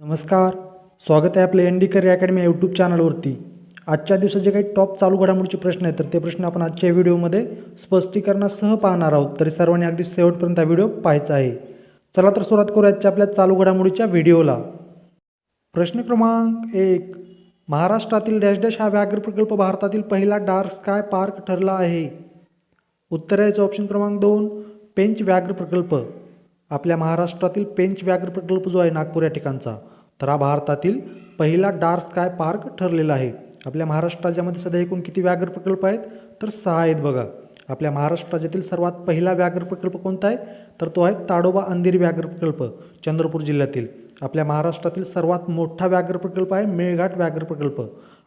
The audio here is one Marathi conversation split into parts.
नमस्कार. स्वागत आहे आपल्या N D career academy YouTube चॅनलवरती आजच्या दिवसात जे काही टॉप चालू घडामोडीचे प्रश्न आहेत तर ते प्रश्न आपण आजच्या व्हिडिओमध्ये स्पष्टीकरणासह पाहणार आहोत. तरी सर्वांनी अगदी शेवटपर्यंत हा व्हिडिओ पाहायचा आहे. चला तर सुरुवात करू आजच्या आपल्या चालू घडामोडीच्या व्हिडिओला. प्रश्न क्रमांक एक. महाराष्ट्रातील डॅश डॅश हा व्याघ्र प्रकल्प भारतातील पहिला डार्क स्काय पार्क ठरला आहे. उत्तर याचं ऑप्शन क्रमांक दोन. पेंच व्याघ्र प्रकल्प. आपल्या महाराष्ट्रातील पेंच व्याघ्र प्रकल्प जो आहे नागपूर या ठिकाणचा तर हा भारतातील पहिला डार्क स्काय पार्क ठरलेला आहे. आपल्या महाराष्ट्र राज्यामध्ये सध्या एकूण किती व्याघ्र प्रकल्प आहेत? तर सहा आहेत बघा. आपल्या महाराष्ट्र राज्यातील सर्वात पहिला व्याघ्र प्रकल्प कोणता आहे? तर तो आहे ताडोबा अंधेरी व्याघ्र प्रकल्प चंद्रपूर जिल्ह्यातील. आपल्या महाराष्ट्रातील सर्वात मोठा व्याघ्र प्रकल्प आहे मेळघाट व्याघ्र प्रकल्प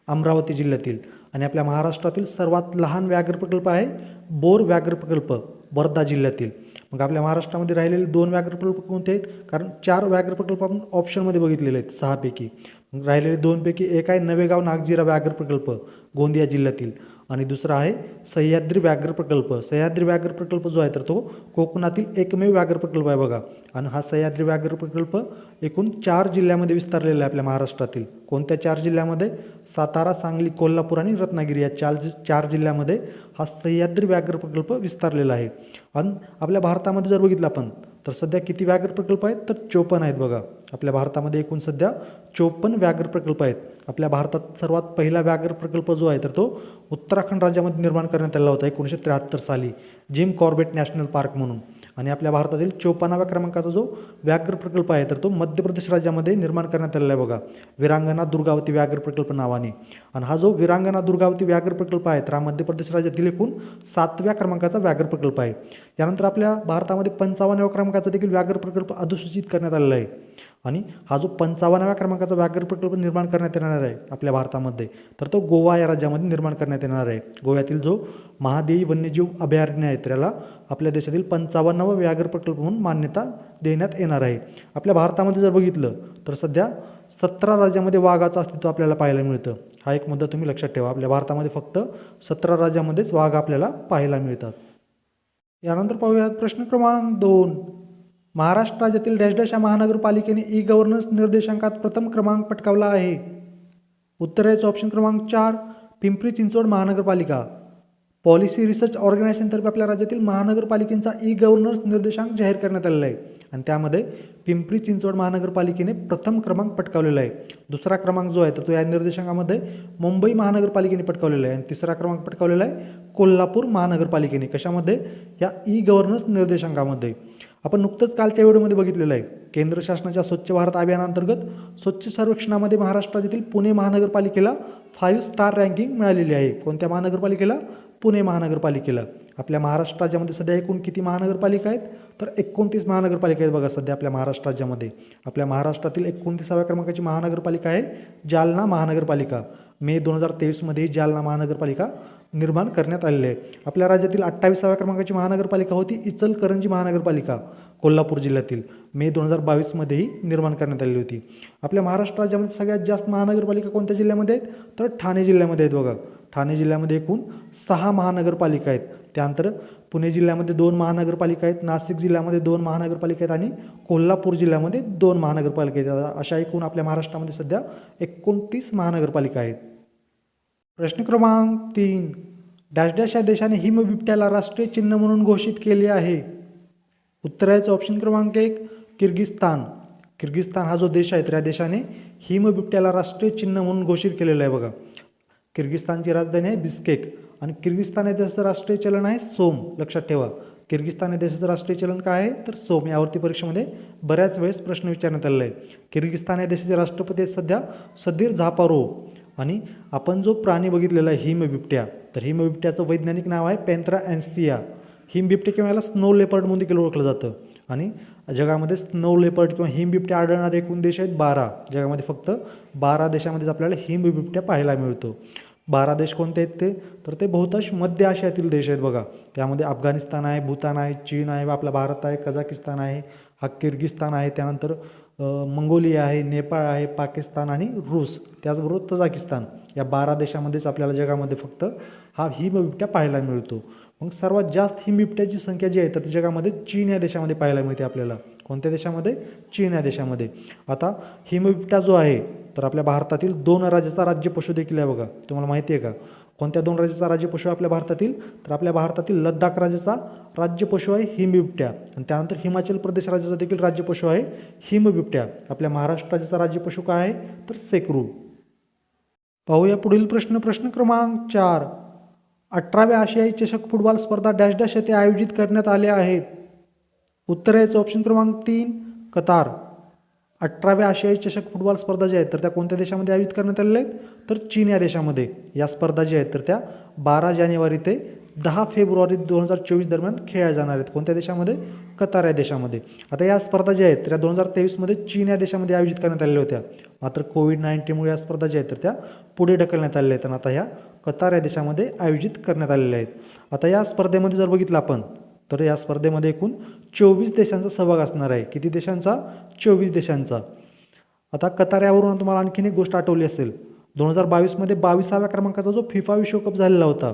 अमरावती जिल्ह्यातील. आणि आपल्या महाराष्ट्रातील सर्वात लहान व्याघ्र प्रकल्प आहे बोर व्याघ्र प्रकल्प वर्धा जिल्ह्यातील. मग आपल्या महाराष्ट्रामध्ये राहिलेले दोन व्याघ्र प्रकल्प कोणते आहेत? कारण चार व्याघ्र प्रकल्प आपण ऑप्शनमध्ये बघितलेले आहेत सहापैकी. मग राहिलेले दोनपैकी एक आहे नवेगाव नागजिरा व्याघ्र प्रकल्प गोंदिया जिल्ह्यातील. आणि दुसरा आहे सह्याद्री व्याघ्र प्रकल्प. सह्याद्री व्याघ्र प्रकल्प जो आहे तर तो कोकणातील एकमेव व्याघ्र प्रकल्प आहे बघा. आणि हा सह्याद्री व्याघ्र प्रकल्प एकूण चार जिल्ह्यामध्ये विस्तारलेला आहे आपल्या महाराष्ट्रातील. कोणत्या चार जिल्ह्यामध्ये? सातारा सांगली कोल्हापूर आणि रत्नागिरी या चार जि चार जिल्ह्यामध्ये हा सह्याद्री व्याघ्र प्रकल्प विस्तारलेला आहे. आणि आपल्या भारतामध्ये जर बघितलं आपण तर सध्या किती व्याघ्र प्रकल्प आहेत? तर चोपन्न आहेत बघा. आपल्या भारतामध्ये एकूण सध्या चोपन्न व्याघ्र प्रकल्प आहेत. आपल्या भारतात सर्वात पहिला व्याघ्र प्रकल्प जो आहे तर तो उत्तराखंड राज्यामध्ये निर्माण करण्यात आला होता एकोणीसशे त्र्याहत्तर साली. जिम कॉर्बेट नॅशनल पार्क म्हणून. आणि आपल्या भारतातील चोपन्नाव्या क्रमांकाचा जो व्याघ्र प्रकल्प आहे तर तो मध्य प्रदेश राज्यामध्ये निर्माण करण्यात आलेला आहे बघा. विरांगना दुर्गावती व्याघ्र प्रकल्प नावाने. आणि हा जो विरांगना दुर्गावती व्याघ्र प्रकल्प आहे तर हा मध्य प्रदेश राज्यातील एकूण सातव्या क्रमांकाचा व्याघ्र प्रकल्प आहे. यानंतर आपल्या भारतामध्ये पंचावन्नव्या क्रमांकाचा देखील व्याघ्र प्रकल्प अधिसूचित करण्यात आलेला आहे. आणि हा जो पंचावन्नव्या क्रमांकाचा व्याघ्र प्रकल्प निर्माण करण्यात येणार आहे आपल्या भारतामध्ये तर तो गोवा या राज्यामध्ये निर्माण करण्यात येणार आहे. गोव्यातील जो महादेवी वन्यजीव अभयारण्य आहे त्याला आपल्या देशातील पंचावन्नावा व्याघ्र प्रकल्प म्हणून मान्यता देण्यात येणार आहे. आपल्या भारतामध्ये जर बघितलं तर सध्या सतरा राज्यामध्ये वाघाचं अस्तित्व आपल्याला पाहायला मिळतं. हा एक मुद्दा तुम्ही लक्षात ठेवा. आपल्या भारतामध्ये फक्त सतरा राज्यामध्येच वाघ आपल्याला पाहायला मिळतात. यानंतर पाहूयात प्रश्न क्रमांक दोन. महाराष्ट्र राज्यातील डॅश डॅश या महानगरपालिकेने ई गव्हर्नन्स निर्देशांकात प्रथम क्रमांक पटकावला आहे. उत्तर ऑप्शन क्रमांक चार पिंपरी चिंचवड महानगरपालिका. पॉलिसी रिसर्च ऑर्गनायझेशनतर्फे आपल्या राज्यातील महानगरपालिकेचा ई गव्हर्नन्स निर्देशांक जाहीर करण्यात आलेला आहे. आणि त्यामध्ये पिंपरी चिंचवड महानगरपालिकेने प्रथम क्रमांक पटकावलेला आहे. दुसरा क्रमांक जो आहे तर तो या निर्देशांकामध्ये मुंबई महानगरपालिकेने पटकावलेला आहे. आणि तिसरा क्रमांक पटकावलेला आहे कोल्हापूर महानगरपालिकेने. कशामध्ये? या ई गव्हर्नन्स निर्देशांकामध्ये. आपण नुकतंच कालच्या व्हिडिओमध्ये बघितलेलं आहे. केंद्र शासनाच्या स्वच्छ भारत अभियानांतर्गत स्वच्छ सर्वेक्षणामध्ये महाराष्ट्रातील राज्यातील पुणे महानगरपालिकेला फाईव्ह स्टार रँकिंग मिळालेली आहे. कोणत्या महानगरपालिकेला? पुणे महानगरपालिकेला. आपल्या महाराष्ट्र राज्यामध्ये सध्या एकूण किती महानगरपालिका आहेत? तर एकोणतीस महानगरपालिका आहेत बघा सध्या आपल्या महाराष्ट्र राज्यामध्ये. आपल्या महाराष्ट्रातील एकोणतीसाव्या क्रमांकाची महानगरपालिका आहे जालना महानगरपालिका. मे दोन हजार तेवीसमध्ये जालना महानगरपालिका निर्माण करण्यात आलेली आहे. आपल्या राज्यातील अठ्ठावीसाव्या क्रमांकाची महानगरपालिका होती इचलकरंजी महानगरपालिका कोल्हापूर जिल्ह्यातील. मे दोन हजार बावीसमध्येही निर्माण करण्यात आलेली होती. आपल्या महाराष्ट्र राज्यामध्ये सगळ्यात जास्त महानगरपालिका कोणत्या जिल्ह्यामध्ये आहेत? तर ठाणे जिल्ह्यामध्ये आहेत बघा. ठाणे जिल्ह्यामध्ये एकूण सहा महानगरपालिका आहेत. त्यानंतर पुणे जिल्ह्यामध्ये दोन महानगरपालिका आहेत नाशिक जिल्ह्यामध्ये दोन महानगरपालिका आहेत आणि कोल्हापूर जिल्ह्यामध्ये दोन महानगरपालिका आहेत. अशा एकूण आपल्या महाराष्ट्रामध्ये सध्या एकोणतीस महानगरपालिका आहेत. प्रश्न क्रमांक तीन. डॅश डॅश या देशाने हिमबिबट्याला राष्ट्रीय चिन्ह म्हणून घोषित केले आहे. उत्तराचं ऑप्शन क्रमांक एक किर्गिस्तान किर्गिस्तान हा जो देश आहे तर या देशाने हिमबिबट्याला राष्ट्रीय चिन्ह म्हणून घोषित केलेला आहे बघा. किर्गिस्तानची राजधानी आहे बिस्केक. आणि किर्गिस्तान या देशाचं राष्ट्रीय चलन आहे सोम. लक्षात ठेवा. किर्गिस्तान या देशाचं राष्ट्रीय चलन काय आहे? तर सोम. यावरती परीक्षेमध्ये बऱ्याच वेळेस प्रश्न विचारण्यात आलेला आहे किर्गिस्तान या देशाचे राष्ट्रपती आहेत सध्या सदीर झापारो. आणि आपण जो प्राणी बघितलेला आहे हिमबिबट्या तर हिमबिबट्याचं वैज्ञानिक नाव आहे पेंत्रा अँस्थिया हिमबिबटे किंवा याला स्नो लेपर्ड म्हणून देखील ओळखलं जातं. आणि जगामध्ये स्नो लेपर्ड किंवा हिमबिबट्या आढळणारे एकूण देश आहेत बारा. जगामध्ये फक्त बारा देशामध्येच आपल्याला हिमबिबट्या पाहायला मिळतो. बारा देश कोणते आहेत ते? तर ते बहुतांश मध्य आशियातील देश आहेत बघा. त्यामध्ये अफगाणिस्तान आहे भूतान आहे चीन आहे आपला भारत आहे कझाकिस्तान आहे हा किर्गिस्तान आहे त्यानंतर मंगोलिया आहे नेपाळ आहे पाकिस्तान आणि रूस. त्याचबरोबर तजाकिस्तान. या बारा देशामध्येच आपल्याला जगामध्ये फक्त हा हिमबिबट्या पाहायला मिळतो. मग सर्वात जास्त हिमबिबट्याची संख्या जी आहे तर जगामध्ये चीन या देशामध्ये पाहायला मिळते आपल्याला. कोणत्या देशामध्ये? चीन या देशामध्ये. आता हिमबिबट्या जो आहे तर आपल्या भारतातील दोन राज्याचा राज्य पशु देखील आहे बघा. तुम्हाला माहिती आहे का? कोणत्या दोन राज्याचा राज्य पशु आहे आपल्या भारतातील? तर आपल्या भारतातील लद्दाख राज्याचा राज्य पशु आहे हिमबिबट्या. आणि त्यानंतर हिमाचल प्रदेश राज्याचा देखील राज्य पशु आहे हिमबिबट्या. आपल्या महाराष्ट्र राज्याचा राज्य पशु काय आहे? तर सेकरू. पाहूया पुढील प्रश्न. प्रश्न क्रमांक चार. अठराव्या आशियाई चषक फुटबॉल स्पर्धा डॅश डॅश येथे आयोजित करण्यात आल्या आहेत. उत्तर याचं ऑप्शन क्रमांक तीन कतार. अठराव्या आशियाई चषक फुटबॉल स्पर्धा ज्या आहेत तर त्या कोणत्या देशामध्ये आयोजित करण्यात आलेल्या आहेत? तर चीन या देशामध्ये. या स्पर्धा ज्या आहेत तर त्या बारा जानेवारी ते दहा फेब्रुवारी दोन हजार चोवीस दरम्यान खेळल्या जाणार आहेत. कोणत्या देशामध्ये? कतार या देशामध्ये. आता या स्पर्धा ज्या आहेत त्या दोन हजार तेवीसमध्ये चीन या देशामध्ये आयोजित करण्यात आलेल्या होत्या. मात्र कोविड नाईन्टीनमुळे या स्पर्धा ज्या आहेत तर त्या पुढे ढकलण्यात आलेल्या आहेत आणि आता ह्या कतार या देशामध्ये आयोजित करण्यात आलेल्या आहेत. आता या स्पर्धेमध्ये जर बघितलं आपण तर या स्पर्धेमध्ये एकूण चोवीस देशांचा सहभाग असणार आहे. किती देशांचा? चोवीस देशांचा. आता कतार यावरून तुम्हाला आणखीन एक गोष्ट आठवली असेल. दोन हजार बावीसमध्ये बावीसाव्या क्रमांकाचा जो फिफा विश्वकप झालेला होता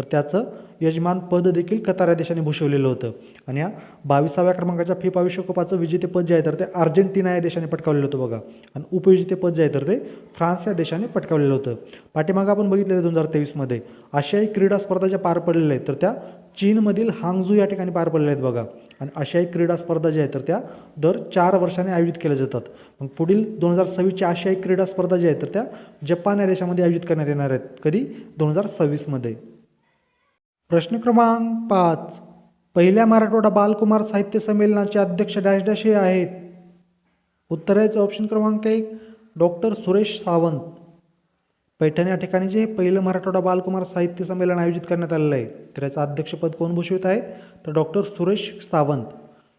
तर त्याचं यजमान पद देखील कतार या देशाने भूषवलेलं होतं. आणि या बावीसाव्या क्रमांकाच्या फिफा विश्वकपाचं विजेतेपद जे आहे तर ते अर्जेंटिना या देशाने पटकावलेलं होतं बघा. आणि उपविजेतेपद जे आहे तर ते फ्रान्स या देशाने पटकावलेलं होतं. पाठीमागं आपण बघितलेलं दोन हजार तेवीसमध्ये आशियाई क्रीडा स्पर्धा ज्या पार पडलेल्या आहेत तर त्या चीनमधील हांगझू या ठिकाणी पार पडलेल्या आहेत बघा. आणि आशियाई क्रीडा स्पर्धा ज्या आहेत तर त्या दर चार वर्षाने आयोजित केल्या जातात. मग पुढील दोन हजार सव्वीसच्या आशियाई क्रीडा स्पर्धा ज्या आहेत तर त्या जपान या देशामध्ये आयोजित करण्यात येणार आहेत. कधी? दोन हजार सव्वीसमध्ये. प्रश्न क्रमांक पाच. पहिल्या मराठवाडा बालकुमार साहित्य संमेलनाचे अध्यक्ष डॅश डॅश हे आहेत. उत्तराचं ऑप्शन क्रमांक एक डॉक्टर सुरेश सावंत. पैठण या ठिकाणी जे पहिलं मराठवाडा बालकुमार साहित्य संमेलन आयोजित करण्यात आलेलं आहे तर याचं अध्यक्षपद कोण भूषवित आहेत तर डॉक्टर सुरेश सावंत.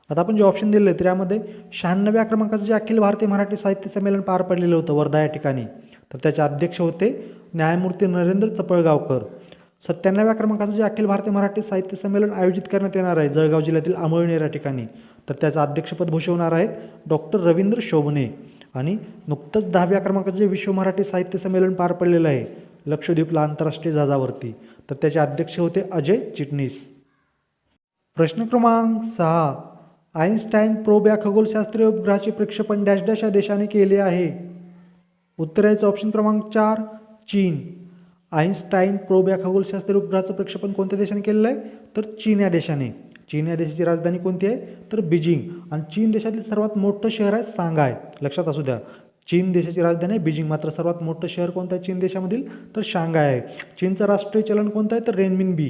आता आपण जे ऑप्शन दिले तर यामध्ये शहाण्णव्या क्रमांकाचं जे अखिल भारतीय मराठी साहित्य संमेलन पार पडलेलं होतं वर्धा या ठिकाणी तर त्याचे अध्यक्ष होते न्यायमूर्ती नरेंद्र चपळगावकर. सत्त्याण्णव्या क्रमांकाचं जे अखिल भारतीय मराठी साहित्य संमेलन आयोजित करण्यात येणार आहे जळगाव जिल्ह्यातील आमळनेर या ठिकाणी. तर त्याचं अध्यक्षपद भूषवणार आहेत डॉक्टर रवींद्र शोभने आणि नुकतंच दहाव्या क्रमांकाचं जे विश्व मराठी साहित्य संमेलन पार पडलेलं आहे लक्षद्वीपला आंतरराष्ट्रीय जहाजावरती तर त्याचे अध्यक्ष होते अजय चिटणीस. प्रश्न क्रमांक सहा. आईन्स्टाईन प्रोब या खगोलशास्त्रीय उपग्रहाचे प्रक्षेपण डॅश डॅश या देशाने केले आहे. उत्तराचं ऑप्शन क्रमांक चार चीन. आईन्स्टाईन प्रोब या खगोलशास्त्रीय उपग्रहाचं प्रक्षेपण कोणत्या देशाने केलेलं आहे? तर चीन या देशाने. चीन या देशाची राजधानी कोणती आहे? तर बीजिंग. आणि चीन देशातील सर्वात मोठं शहर आहे सांगाय लक्षात असू द्या. चीन देशाची राजधानी आहे बीजिंग. मात्र सर्वात मोठं शहर कोणतं आहे? चीन देशामधील तर शांघाय आहे. चीनचं राष्ट्रीय चलन कोणतं आहे? तर रेनमिन बी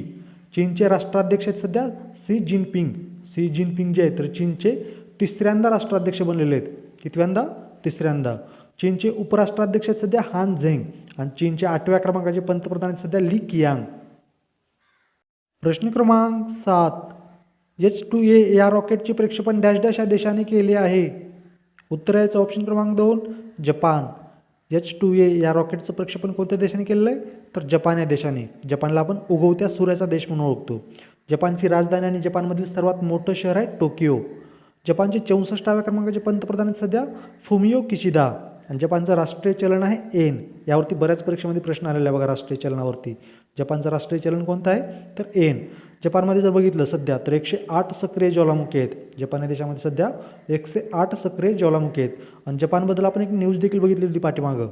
चीनचे राष्ट्राध्यक्ष आहेत सध्या सी जिनपिंग. सी जिनपिंग जे आहेत तर चीनचे तिसऱ्यांदा राष्ट्राध्यक्ष बनलेले आहेत. कितव्यांदा? तिसऱ्यांदा. चीनचे उपराष्ट्राध्यक्ष आहेत सध्या हान झेंग आणि चीनच्या आठव्या क्रमांकाचे पंतप्रधान आहेत सध्या ली कियांग. प्रश्न क्रमांक सात. एच टू ए या रॉकेटचे प्रक्षेपण डॅश डॅश या देशाने केले आहे. उत्तर याचं ऑप्शन क्रमांक दोन जपान. एच टू ए या रॉकेटचं प्रक्षेपण कोणत्या देशाने केलेलं आहे? तर जपान या देशाने. जपानला आपण उगवत्या सूर्याचा देश म्हणून ओळखतो. जपानची राजधानी आणि जपानमधील सर्वात मोठं शहर आहे टोकियो. जपानचे चौसष्टाव्या क्रमांकाचे पंतप्रधान सध्या फुमियो किशिदा. आणि जपानचं राष्ट्रीय चलन आहे एन. यावरती बऱ्याच परीक्षेमध्ये प्रश्न आलेला आहे बघा राष्ट्रीय चलनावरती. जपानचं राष्ट्रीय चलन कोणतं आहे? तर एन. जपानमध्ये जर बघितलं सध्या तर एकशे आठ सक्रिय ज्वालामुखी आहेत. जपान या देशामध्ये सध्या एकशे आठ सक्रिय ज्वालामुखी आहेत. आणि जपानबद्दल आपण एक न्यूज देखील बघितली होती पाठीमागं.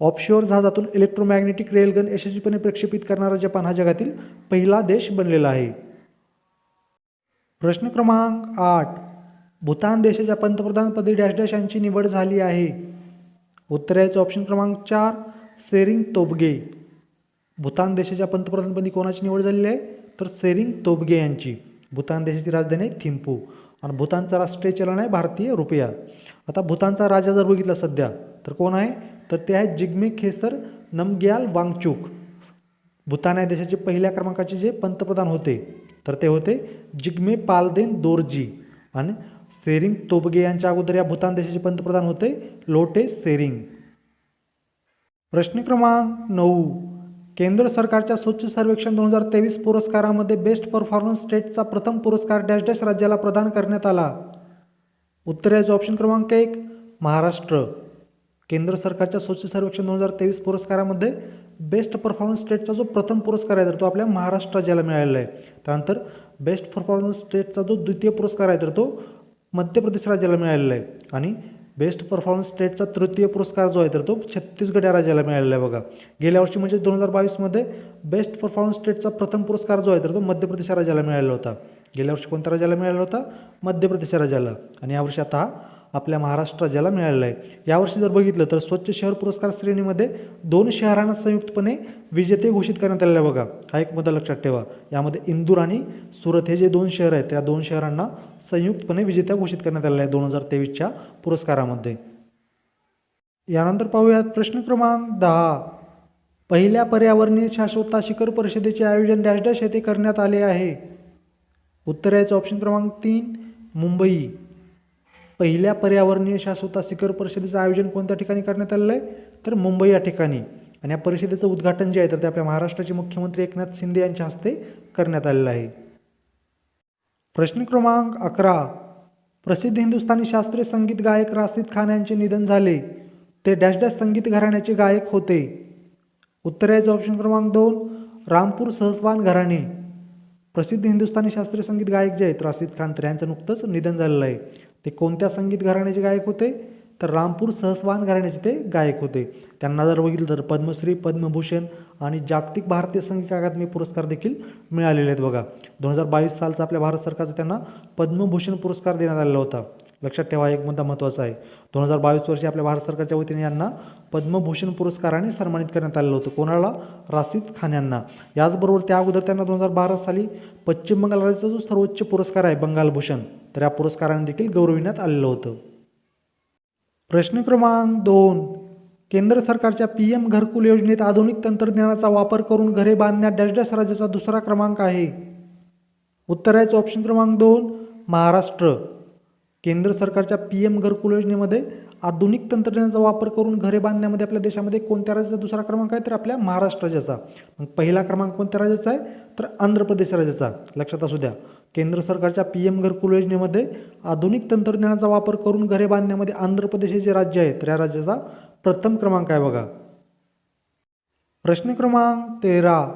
ऑफशोअर जहाजातून इलेक्ट्रोमॅग्नेटिक रेलगन यशस्वीपणे प्रक्षेपित करणारा जपान हा जगातील पहिला देश बनलेला आहे. प्रश्न क्रमांक आठ. भूतान देशाच्या पंतप्रधानपदी डॅश डॅश यांची निवड झाली आहे. उत्तराचं ऑप्शन क्रमांक चार सेरिंग तोबगे. भूतान देशाच्या पंतप्रधानपदी कोणाची निवड झालेली आहे? तर सेरिंग तोबगे यांची. भूतान देशाची राजधानी आहे थिंपू आणि भूतानचं राष्ट्रीय चलन आहे भारतीय रुपया. आता भूतानचा राजा जर बघितला सध्या तर कोण आहे? तर ते आहे जिग्मे खेसर नमग्याल वांगचूक. भूतान या देशाचे पहिल्या क्रमांकाचे जे पंतप्रधान होते तर ते होते जिग्मे पालदेन दोरजी आणि सेरिंग तोबगे यांच्या अगोदर या भूतान देशाचे पंतप्रधान होते लोटे सेरिंग. प्रश्न क्रमांक नऊ. केंद्र सरकारच्या स्वच्छ सर्वेक्षण दोन हजार तेवीस पुरस्कारामध्ये बेस्ट परफॉर्मन्स स्टेटचा प्रथम पुरस्कार डॅश डॅश राज्याला प्रदान करण्यात आला. उत्तराचं ऑप्शन क्रमांक एक महाराष्ट्र. केंद्र सरकारच्या स्वच्छ सर्वेक्षण दोन हजार तेवीस पुरस्कारामध्ये बेस्ट परफॉर्मन्स स्टेटचा जो प्रथम पुरस्कार आहे तर तो आपल्या महाराष्ट्र राज्याला मिळालेला आहे. त्यानंतर बेस्ट परफॉर्मन्स स्टेटचा जो द्वितीय पुरस्कार आहे तर तो मध्य प्रदेश राज्याला मिळालेला आहे. आणि बेस्ट परफॉर्मन्स स्टेटचा तृतीय पुरस्कार जो आहे तर तो छत्तीसगड या राज्याला मिळालेला आहे बघा. गेल्या वर्षी म्हणजे दोन हजार बावीसमध्ये बेस्ट परफॉर्मन्स स्टेटचा प्रथम पुरस्कार जो आहे तर तो मध्य प्रदेश या राज्याला मिळालेला होता. गेल्या वर्षी कोणत्या राज्याला मिळाला होता? मध्य प्रदेश राज्याला. आणि यावर्षी आता हा आपल्या महाराष्ट्र ज्याला मिळालेला आहे. यावर्षी जर बघितलं तर स्वच्छ शहर पुरस्कार श्रेणीमध्ये दोन शहरांना संयुक्तपणे विजेते घोषित करण्यात आलेले आहे बघा. हा एक मुद्दा लक्षात ठेवा. यामध्ये इंदूर आणि सुरत हे जे दोन शहर आहेत त्या दोन शहरांना संयुक्तपणे विजेत्या घोषित करण्यात आलेल्या आहे दोन हजार तेवीसच्या पुरस्कारामध्ये. यानंतर पाहूयात प्रश्न क्रमांक दहा. पहिल्या पर्यावरणीय शाश्वतता शिखर परिषदेचे आयोजन डॅश डॅश येथे करण्यात आले आहे. उत्तर याचं ऑप्शन क्रमांक तीन मुंबई. पहिल्या पर्यावरणीय शाश्वता शिखर परिषदेचं आयोजन कोणत्या ठिकाणी करण्यात आलेलं आहे? तर मुंबई या ठिकाणी. आणि या परिषदेचं उद्घाटन जे आहे तर ते आपल्या महाराष्ट्राचे मुख्यमंत्री एकनाथ शिंदे यांच्या हस्ते करण्यात आलेलं आहे. प्रश्न क्रमांक अकरा. प्रसिद्ध हिंदुस्थानी शास्त्रीय संगीत गायक रासिद खान यांचे निधन झाले. ते डॅश डॅश संगीत घराण्याचे गायक होते. उत्तर याचं ऑप्शन क्रमांक दोन रामपूर सहसवान घराणे. प्रसिद्ध हिंदुस्थानी शास्त्रीय संगीत गायक जे आहेत रासिद खान तर यांचं नुकतंच निधन झालेलं आहे. ते कोणत्या संगीत घराण्याचे गायक होते? तर रामपूर सहसवान घराण्याचे ते गायक होते. त्यांना जर बघितलं तर पद्मश्री पद्मभूषण आणि जागतिक भारतीय संगीत अकादमी पुरस्कार देखील मिळालेले आहेत बघा. दोन हजार बावीस सालचा आपल्या भारत सरकारचा त्यांना पद्मभूषण पुरस्कार देण्यात आलेला होता. लक्षात ठेवा एक मुद्दा महत्त्वाचा आहे. दोन हजार बावीस वर्षी आपल्या भारत सरकारच्या वतीने यांना पद्मभूषण पुरस्काराने सन्मानित करण्यात आलेलं होतं. कोणाला? रासिद खान यांना. याचबरोबर त्या अगोदर त्यांना दोन हजार बारा साली पश्चिम बंगाल राज्याचा जो सर्वोच्च पुरस्कार आहे बंगालभूषण तर या पुरस्काराने देखील गौरविण्यात आलेलं होतं. प्रश्न क्रमांक दोन. केंद्र सरकारच्या पी एम घरकुल योजनेत आधुनिक तंत्रज्ञानाचा वापर करून घरे बांधण्यात डॅश डॅश राज्याचा दुसरा क्रमांक आहे. उत्तराचं ऑप्शन क्रमांक दोन महाराष्ट्र. केंद्र सरकारच्या पी एम घरकुल योजनेमध्ये आधुनिक तंत्रज्ञानाचा वापर करून घरे बांधण्यामध्ये आपल्या देशामध्ये कोणत्या राज्याचा दुसरा क्रमांक आहे? तर आपल्या महाराष्ट्र राज्याचा मग पहिला क्रमांक कोणत्या राज्याचा आहे? तर आंध्र प्रदेश राज्याचा. लक्षात असू द्या. केंद्र सरकारच्या पी एम घरकुल योजनेमध्ये आधुनिक तंत्रज्ञानाचा वापर करून घरे बांधण्यामध्ये आंध्र प्रदेश हे जे राज्य आहे तर या राज्याचा प्रथम क्रमांक आहे बघा. प्रश्न क्रमांक तेरा.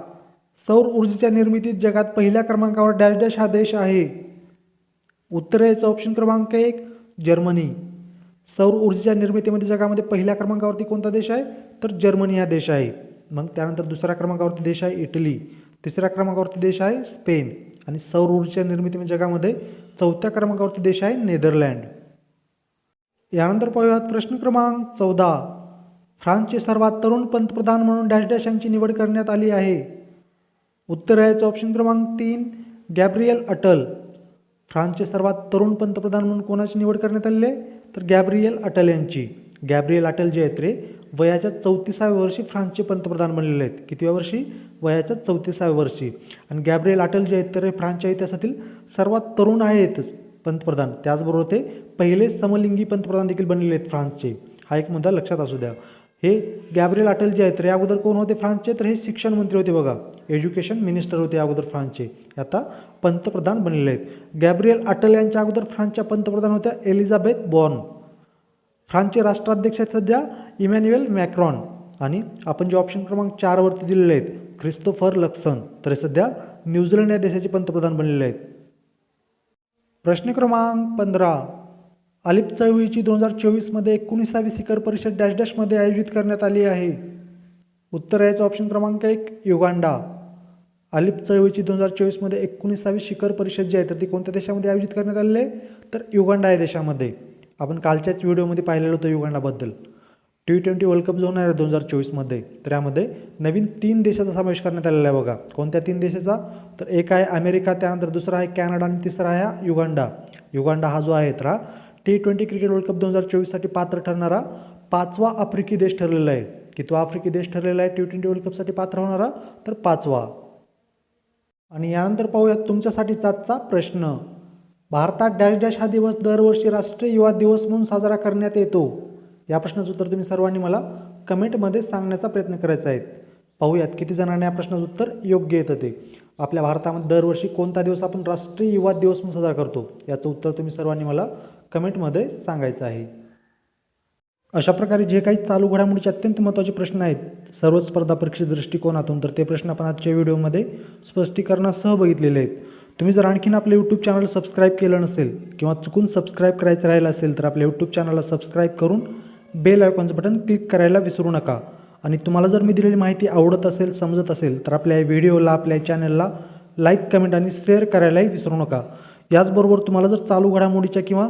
सौर ऊर्जेच्या निर्मितीत जगात पहिल्या क्रमांकावर डॅश डॅश हा देश आहे. उत्तरेचा ऑप्शन क्रमांक एक जर्मनी. सौर ऊर्जेच्या निर्मितीमध्ये जगामध्ये पहिल्या क्रमांकावरती कोणता देश आहे? तर जर्मनी हा देश आहे. मग त्यानंतर दुसऱ्या क्रमांकावरती देश आहे इटली. तिसऱ्या क्रमांकावरती देश आहे स्पेन. आणि सौर ऊर्जेच्या निर्मितीमध्ये जगामध्ये चौथ्या क्रमांकावरती देश आहे नेदरलँड. यानंतर पाहूयात प्रश्न क्रमांक चौदा. फ्रान्सचे सर्वात तरुण पंतप्रधान म्हणून डॅश डॅश यांची निवड करण्यात आली आहे. उत्तर याचं ऑप्शन क्रमांक तीन गॅब्रियल अटल. फ्रान्सचे सर्वात तरुण पंतप्रधान म्हणून कोणाची निवड करण्यात आलेली आहे? तर गॅब्रियल अटल यांची. गॅब्रियल अटल जे आहेत रे वयाच्या चौतीसाव्या वर्षी फ्रान्सचे पंतप्रधान बनलेले आहेत. कितव्या वर्षी? वयाच्या चौतीसाव्या वर्षी. आणि गॅब्रियल अटल जे आहेत तर फ्रान्सच्या इतिहासातील सर्वात तरुण आहेतच पंतप्रधान. त्याचबरोबर ते पहिले समलिंगी पंतप्रधान देखील बनलेले आहेत फ्रान्सचे. हा एक मुद्दा लक्षात असू द्या. हे गॅब्रियल अटल जे आहेत तर या अगोदर कोण होते? फ्रान्सचे? तर हे शिक्षण मंत्री होते बघा. एज्युकेशन मिनिस्टर होते अगोदर फ्रान्सचे. आता पंतप्रधान बनलेले आहेत. गॅब्रियल अटल यांच्या अगोदर फ्रान्सच्या पंतप्रधान होत्या एलिझाबेथ बॉर्न. फ्रान्सचे राष्ट्राध्यक्ष आहेत सध्या इमॅन्युएल मॅक्रॉन. आणि आपण जे ऑप्शन क्रमांक चारवरती दिलेले आहेत ख्रिस्तोफर लक्सन तर हे सध्या न्यूझीलंड या देशाचे पंतप्रधान बनलेले आहेत. प्रश्न क्रमांक पंधरा. अलिप चळवळीची दोन हजार चोवीसमध्ये एकोणीसावी शिखर परिषद डॅश डॅशमध्ये आयोजित करण्यात आली आहे. उत्तर याचं ऑप्शन क्रमांक एक युगांडा. अलिप चळवळीची दोन हजार चोवीसमध्ये एकोणीसावी शिखर परिषद जी आहे तर ती कोणत्या देशामध्ये आयोजित करण्यात आलेली आहे? तर युगांडा या देशामध्ये. आपण कालच्याच व्हिडिओमध्ये पाहिलेलं होतं युगांडाबद्दल. टी ट्वेंटी वर्ल्ड कप जो होणार आहे दोन हजार चोवीसमध्ये तर यामध्ये नवीन तीन देशाचा समावेश करण्यात आलेला आहे बघा. कोणत्या तीन देशाचा? तर एक आहे अमेरिका त्यानंतर दुसरा आहे कॅनडा आणि तिसरा आहे युगांडा. युगांडा हा जो आहे तर हा T twenty cricket world cup दोन हजार चोवीससाठी पात्र ठरणारा पाचवा आफ्रिकी देश ठरलेला आहे. कितवा आफ्रिकी देश ठरलेला आहे टी ट्वेंटी वर्ल्ड कपसाठी पात्र होणारा तर पाचवा. आणि यानंतर पाहूयात तुमच्यासाठी आजचा प्रश्न. भारतात डॅश डॅश हा दिवस दरवर्षी राष्ट्रीय युवा दिवस म्हणून साजरा करण्यात येतो. या प्रश्नाचं उत्तर तुम्ही सर्वांनी मला कमेंटमध्ये सांगण्याचा प्रयत्न करायचा आहे. पाहूयात किती जणांनी या प्रश्नाचं उत्तर योग्य येतं ते. आपल्या भारतामध्ये दरवर्षी कोणता दिवस आपण राष्ट्रीय युवा दिवस म्हणून साजरा करतो? याचं उत्तर तुम्ही सर्वांनी मला कमेंटमध्ये सांगायचं आहे. अशा प्रकारे जे काही चालू घडामोडीचे अत्यंत महत्त्वाचे प्रश्न आहेत सर्व स्पर्धा परीक्षे दृष्टिकोनातून तर ते प्रश्न आपण आजच्या व्हिडिओमध्ये स्पष्टीकरणासह बघितलेले आहेत. तुम्ही जर आणखीन आपलं यूट्यूब चॅनल सबस्क्राईब केलं नसेल किंवा चुकून सबस्क्राईब करायचं राहिलं असेल तर आपल्या यूट्यूब चॅनलला सबस्क्राईब करून बेल आयकॉनचं बटन क्लिक करायला विसरू नका. आणि तुम्हाला जर मी दिलेली माहिती आवडत असेल समजत असेल तर आपल्या व्हिडिओला आपल्या चॅनलला लाईक कमेंट आणि शेअर करायलाही विसरू नका. याचबरोबर तुम्हाला जर चालू घडामोडीच्या किंवा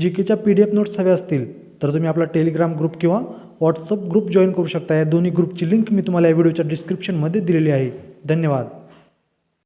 जी केच्या पी डी एफ नोट्स हव्या असतील तर तुम्ही आपला टेलिग्राम ग्रुप किंवा व्हॉट्सअप ग्रुप जॉईन करू शकता. या दोन्ही ग्रुपची लिंक मी तुम्हाला या व्हिडिओच्या डिस्क्रिप्शनमध्ये दिलेली आहे. धन्यवाद.